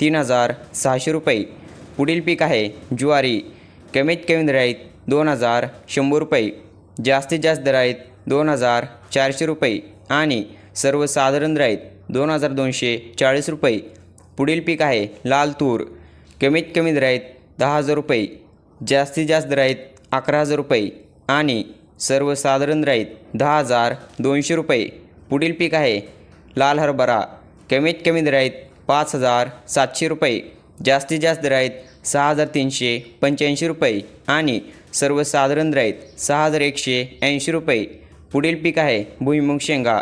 तीन हजार सहाशे रुपये. पुढील पीक आहे ज्वारी. कमीत कमी दर आहेत दोन हजार शंभर रुपये. जास्तीत जास्त दर आहेत दोन हजार चारशे रुपये आणि सर्वसाधारण दर आहेत दोन हजार दोनशे चाळीस रुपये. पुढील पीक आहे लाल तूर. कमीत कमी दर आहेत दहा हजार रुपये. जास्तीत जास्त दर आहेत अकरा हजार रुपये आणि सर्वसाधारण दर दहा हजार दोनशे रुपये. पुढील पीक आहे लाल हरभरा. कमीत कमी दर आहेत पाच हजार सातशे रुपये. जास्तीत जास्त दर आहेत सहा हजार तीनशे पंच्याऐंशी रुपये आणि सर्वसाधारण दर सहा हजार एकशे ऐंशी रुपये. पुढील पीक आहे भुईमुग शेंगा.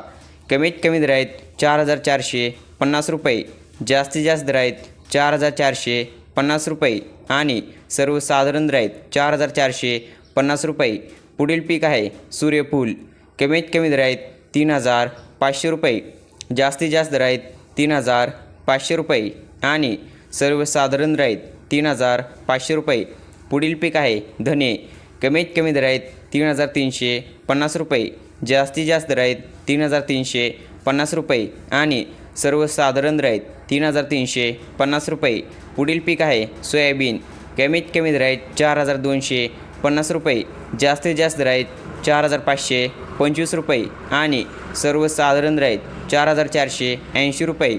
कमीत कमी दर चार हजार चारशे पन्नास रुपये. जास्तीत जास्त दर आहेत चार हजार चारशे पन्नास रुपये आणि सर्वसाधारण दर चार हजार चारशे पन्नास रुपये. पुढील पीक आहे सूर्यफूल. कमीत कमी दर आहेत तीन हजार पाचशे रुपये. जास्तीत जास्त दर आहेत तीन हजार पाचशे रुपये आणि सर्वसाधारण राईत तीन हजार पाचशे रुपये. पुढील पीक आहे धने. कमीत कमी दर आहेत तीन हजार तीनशे पन्नास रुपये. जास्तीत जास्त दर आहेत तीन हजार तीनशे पन्नास रुपये आणि सर्वसाधारण दर आहेत तीन हजार तीनशे पन्नास रुपये. पुढील पीक आहे सोयाबीन. कमीत कमी दर आहेत चार हजार दोनशे पन्नास रुपये. जास्तीत जास्त दर आहेत चार हजार पाचशे पंचवीस रुपये आणि सर्वसाधारण दर आहेत चार हजार चारशे ऐंशी रुपये.